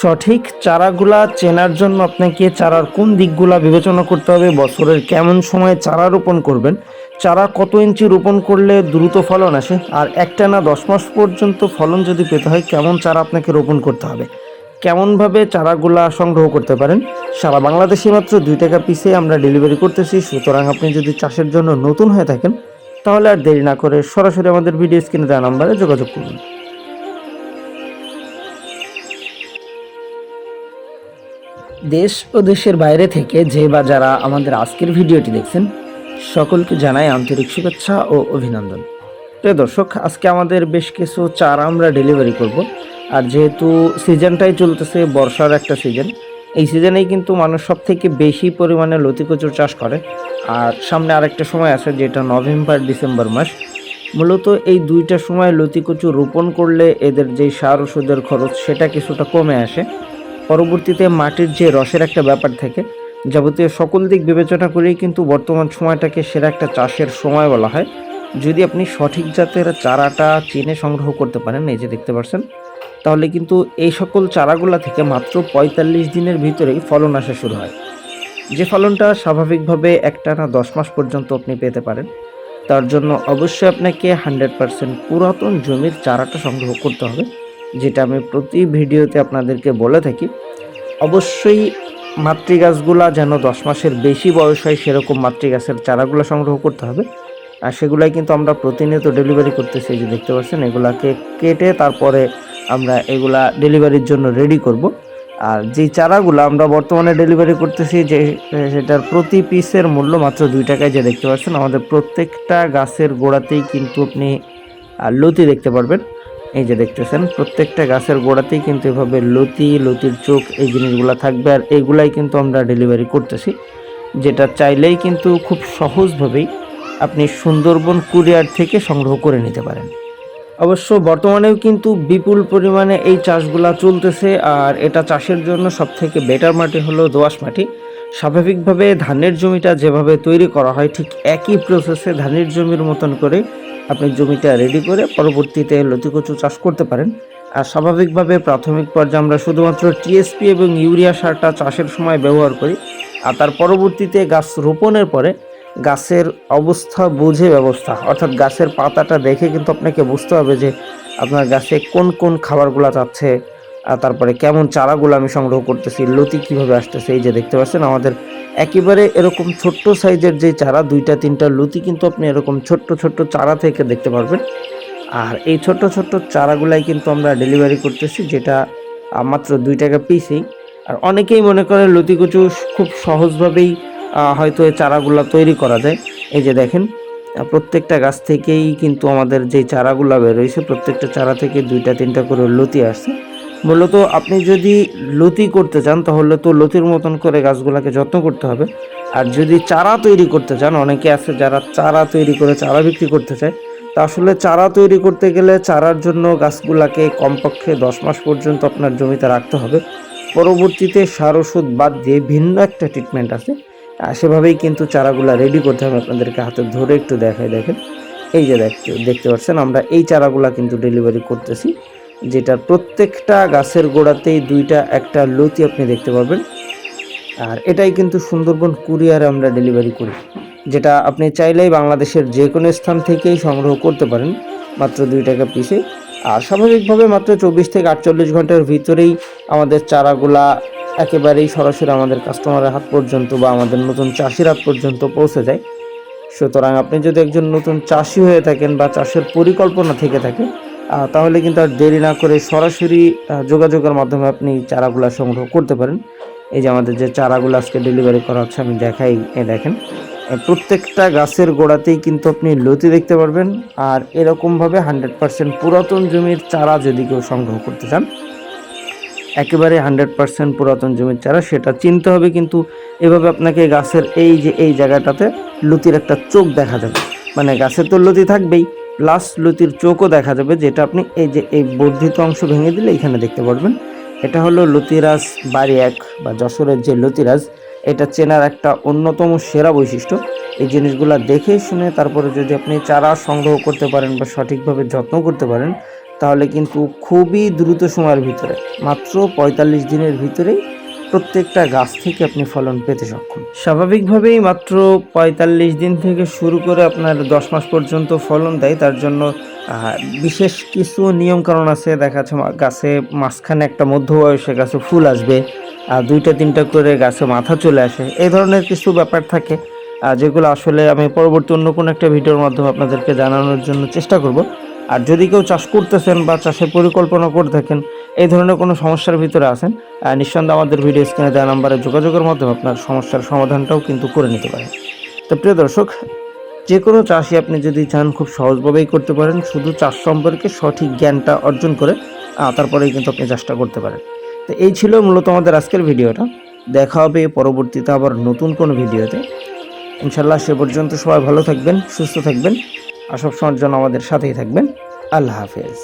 সঠিক চারাগুলা চেনার জন্য আপনাকে চারার কোন দিকগুলা বিবেচনা করতে হবে, বছরের কেমন সময়ে চারা রোপণ করবেন, চারা কত ইঞ্চি রোপণ করলে দ্রুত ফলন আসে, আর একটা না দশ মাস পর্যন্ত ফলন যদি পেতে হয়, কেমন চারা আপনাকে রোপণ করতে হবে? কেমনভাবে চারাগুলা সংগ্রহ করতে পারেন? সারা বাংলাদেশে মাত্র দুই টাকা পিসে আমরা ডেলিভারি করতেছি, সুতরাং আপনি যদি চাষের জন্য নতুন হয়ে থাকেন, তাহলে আর দেরি না করে সরাসরি আমাদের ভিডিও স্ক্রিনে দেওয়া নাম্বারে যোগাযোগ করুন। দেশ ও দেশের বাইরে থেকে যে বা যারা আমাদের আজকের ভিডিওটি দেখছেন, সকলকে জানাই আন্তরিক শুভেচ্ছা ও অভিনন্দন। প্রিয় দর্শক, আজকে আমাদের বেশ কিছু চারা আমরা ডেলিভারি করব। আর যেহেতু সিজনটাই চলতেছে, বর্ষার একটা সিজন এই সিজনেই কিন্তু মানুষ সব থেকে বেশি পরিমাণে লতিকচুর চাষ করে। আর সামনে আরেকটা সময় আছে, যেটা নভেম্বর, ডিসেম্বর মাস। মূলত এই দুইটা সময় লতিকচু রোপণ করলে এদের যে সার ওষুধের খরচ, সেটা কিছুটা কমে আসে। পরবর্তীতে মাটির যে রসের একটা ব্যাপার থাকে, যাবতীয় সকল দিক বিবেচনা করেই কিন্তু বর্তমান সময়টাকে সেরা একটা চাষের সময় বলা হয়। যদি আপনি সঠিক জাতের চারাটা চিনে সংগ্রহ করতে পারেন, এই যে দেখতে পাচ্ছেন তাহলে কিন্তু এই সকল চারাগুলা থেকে মাত্র পঁয়তাল্লিশ দিনের ভিতরেই ফলন আসা শুরু হয়। যে ফলনটা স্বাভাবিকভাবে একটা না দশ মাস পর্যন্ত আপনি পেতে পারেন, তার জন্য অবশ্যই আপনাকে হান্ড্রেড পারসেন্ট পুরাতন জমির চারাটা সংগ্রহ করতে হবে। যেটা আমি প্রতি ভিডিওতে আপনাদেরকে বলে থাকি, অবশ্যই মাতৃগাছগুলা যেন দশ মাসের বেশি বয়স হয়, সেরকম মাতৃগাছের চারাগুলো সংগ্রহ করতে হবে। আর সেগুলাই কিন্তু আমরা প্রতিনিয়ত ডেলিভারি করতেছি যে দেখতে পাচ্ছেন, এগুলাকে কেটে তারপরে আমরা এগুলা ডেলিভারির জন্য রেডি করব। আর যে চারাগুলো আমরা বর্তমানে ডেলিভারি করতেছি, যে, সেটার প্রতি পিসের মূল্য মাত্র দুই টাকায় যে দেখতে পাচ্ছেন, আমাদের প্রত্যেকটা গাছের গোড়াতেই কিন্তু আপনি লতি দেখতে পারবেন। এই যে দেখতেছেন, প্রত্যেকটা গাছের গোড়াতেই কিন্তু এভাবে লতি, লতির চোখ, এই জিনিসগুলো থাকবে আর এইগুলাই কিন্তু আমরা ডেলিভারি করতেছি। যেটা চাইলেই কিন্তু খুব সহজভাবেই আপনি সুন্দরবন কুরিয়ার থেকে সংগ্রহ করে নিতে পারেন। অবশ্য বর্তমানেও কিন্তু বিপুল পরিমাণে এই চাষগুলা চলতেছে আর এটা চাষের জন্য সবথেকে বেটার মাটি হলো দোআঁশ মাটি। স্বাভাবিকভাবে ধানের জমিটা যেভাবে তৈরি করা হয় ঠিক একই প্রসেসে ধানের জমির মতন করে আপনি জমিটা রেডি করে পরবর্তীতে লতিকচু চাষ করতে পারেন। আর স্বাভাবিকভাবে প্রাথমিক পর্যায়ে আমরা শুধুমাত্র টিএসপি এবং ইউরিয়া সারটা চাষের সময় ব্যবহার করি। আর তার পরবর্তীতে গাছ রোপণের পরে গাছের অবস্থা বুঝে ব্যবস্থা, অর্থাৎ গাছের পাতাটা দেখে কিন্তু আপনাকে বুঝতে হবে যে আপনার গাছে কোন কোন খাবারগুলো চাচ্ছে তারপরে কেমন চারাগুলো আমি সংগ্রহ করতেছি, লতি কীভাবে আসতেছে, এই যে দেখতে পাচ্ছেন, আমাদের একেবারে এরকম ছোট্ট সাইজের যে চারা, দুইটা, তিনটা লতি কিন্তু আপনি এরকম ছোট্ট ছোট্ট চারা থেকে দেখতে পারবেন। আর এই ছোট্ট ছোট্ট চারাগুলাই কিন্তু আমরা ডেলিভারি করতেছি, যেটা মাত্র দুই টাকা পিসেই আর অনেকেই মনে করে লতি কচু খুব সহজভাবেই হয়তো এই চারাগুলা তৈরি করা যায়। এই যে দেখেন প্রত্যেকটা গাছ থেকেই কিন্তু আমাদের যে চারাগুলো বেরোইছে প্রত্যেকটা চারা থেকে দুইটা, তিনটা করে লতি আসছে। মূলত আপনি যদি লতি করতে চান, তাহলে তো লতির মতন করে গাছগুলোকে যত্ন করতে হবে। আর যদি চারা তৈরি করতে চান, অনেকে আছে যারা চারা তৈরি করে চারা বিক্রি করতে চায়। তা আসলে চারা তৈরি করতে গেলে চারার জন্য গাছগুলাকে কমপক্ষে দশ মাস পর্যন্ত আপনার জমিতে রাখতে হবে। পরবর্তীতে সার ওষুধ বাদ দিয়ে ভিন্ন একটা ট্রিটমেন্ট আছে। সেভাবেই কিন্তু চারাগুলো রেডি করতে হবে। আপনাদেরকে হাতে ধরে একটু দেখায় দেখেন। এই যে দেখতে দেখতে পাচ্ছেন, আমরা এই চারাগুলা কিন্তু ডেলিভারি করতেছি। যেটা প্রত্যেকটা গাছের গোড়াতেই দুইটা, একটা লতি আপনি দেখতে পাবেন আর এটাই কিন্তু সুন্দরবন কুরিয়ারে আমরা ডেলিভারি করি, যেটা আপনি চাইলেই বাংলাদেশের যে কোনো স্থান থেকেই সংগ্রহ করতে পারেন, মাত্র দুই টাকা পিসে। আর স্বাভাবিকভাবে মাত্র চব্বিশ থেকে আটচল্লিশ ঘণ্টার ভিতরেই আমাদের চারাগুলা একেবারেই সরাসরি আমাদের কাস্টমারের হাত পর্যন্ত বা আমাদের নতুন চাষির হাত পর্যন্ত পৌঁছে যায়। সুতরাং আপনি যদি একজন নতুন চাষি হয়ে থাকেন বা চাষের পরিকল্পনা থেকে থাকে তাহলে কিন্তু আর দেরি না করে সরাসরি যোগাযোগের মাধ্যমে আপনি চারাগুলা সংগ্রহ করতে পারেন। এই যে আমাদের যে চারাগুলো আজকে ডেলিভারি করা হচ্ছে, আমি দেখাই, এ দেখেন। প্রত্যেকটা গাছের গোড়াতেই কিন্তু আপনি লতি দেখতে পারবেন, আর এরকমভাবে হান্ড্রেড পার্সেন্ট পুরাতন জমির চারা যদি কেউ সংগ্রহ করতে চান, একেবারে হান্ড্রেড পার্সেন্ট পুরাতন জমির চারা, সেটা চিনতে হবে কিন্তু এভাবে আপনাকে গাছের এই যে, এই জায়গাটাতে লতির একটা চোখ দেখা যাবে। মানে গাছের তো লতি থাকবেই প্লাস লতির চোখও দেখা যাবে, যেটা আপনি এই যে এই বর্ধিত অংশ ভেঙে দিলে এখানে দেখতে পারবেন। এটা হলো লতিরাজ বাড়ি এক বা যশোরের যে লতিরাজ, এটা চেনার একটা অন্যতম সেরা বৈশিষ্ট্য। এই জিনিসগুলো দেখে শুনে তারপরে যদি আপনি চারা সংগ্রহ করতে পারেন বা সঠিকভাবে যত্ন করতে পারেন, তাহলে কিন্তু খুবই দ্রুত সময়ের ভিতরে, মাত্র পঁয়তাল্লিশ দিনের ভিতরেই প্রত্যেকটা গাছ থেকে আপনি ফলন পেতে সক্ষম। স্বাভাবিকভাবেই মাত্র পঁয়তাল্লিশ দিন থেকে শুরু করে আপনার দশ মাস পর্যন্ত ফলন দেয়, তার জন্য বিশেষ কিছু নিয়ম কারণ আছে। দেখা যাচ্ছে গাছে মাঝখানে একটা মধ্য বয়সে গাছে ফুল আসবে, আর দুইটা তিনটা করে গাছে মাথা চলে আসে। এই ধরনের কিছু ব্যাপার থাকে যেগুলো আসলে আমি পরবর্তী অন্য কোনো একটা ভিডিওর মাধ্যমে আপনাদেরকে জানানোর জন্য চেষ্টা করব। আর যদি কেউ চাষ করতেছেন বা চাষের পরিকল্পনা করে থাকেন এই ধরনের কোনো সমস্যার ভিতরে আছেন নিঃসন্দেহে আমাদের ভিডিও স্ক্রিনে দেওয়া নাম্বারে যোগাযোগের মাধ্যমে আপনার সমস্যার সমাধানটাও কিন্তু করে নিতে পারেন। তো প্রিয় দর্শক, যে কোনো চাষই আপনি যদি চান খুব সহজভাবেই করতে পারেন, শুধু চাষ সম্পর্কে সঠিক জ্ঞানটা অর্জন করে তারপরেই কিন্তু আপনি চাষটা করতে পারেন। তো এই ছিল মূলত আমাদের আজকের ভিডিওটা। দেখা হবে পরবর্তীতে আবার নতুন কোনো ভিডিওতে। ইনশাল্লাহ সে পর্যন্ত সবাই ভালো থাকবেন, সুস্থ থাকবেন। আর সবসময়ের জন্য আমাদের সাথেই থাকবেন। আল্লাহ হাফেজ।